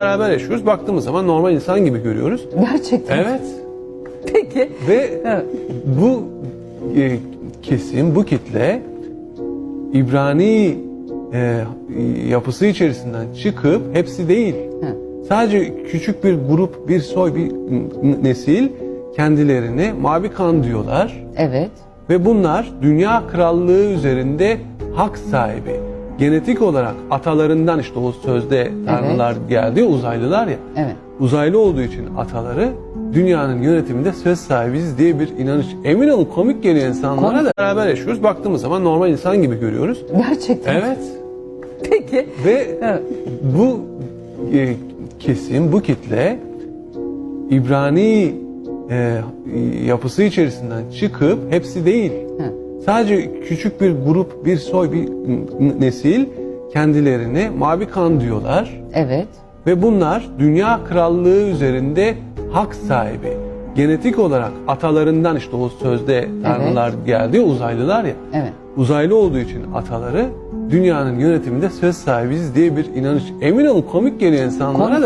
beraber yaşıyoruz. Baktığımız zaman normal insan gibi görüyoruz. Gerçekten. Evet. Peki. Ve Evet. bu e, kesim, bu kitle İbrani e, yapısı içerisinden çıkıp hepsi değil. Hı. Sadece küçük bir grup, bir soy, bir nesil kendilerine mavi kan diyorlar. Evet. Ve bunlar dünya krallığı üzerinde hak sahibi. Genetik olarak atalarından işte o sözde tanrılar geldi uzaylılar ya. Evet. Uzaylı olduğu için ataları dünyanın yönetiminde söz sahibiyiz diye bir inanış. Emin olun komik geliyor insanlara da beraber yaşıyoruz. Baktığımız zaman normal insan gibi görüyoruz. Gerçekten. Evet. Peki. Ve Evet. bu e, kesim, bu kitle İbrani e, yapısı içerisinden çıkıp hepsi değil. Hı. Sadece küçük bir grup, bir soy, bir nesil kendilerine mavi kan diyorlar. Evet. Ve bunlar dünya krallığı üzerinde hak sahibi. Genetik olarak atalarından işte o sözde tanrılar geldi uzaylılar ya. Evet. Uzaylı olduğu için ataları dünyanın yönetiminde söz sahibiyiz diye bir inanış. Emin olun komik geliyor insanlara Komik. da.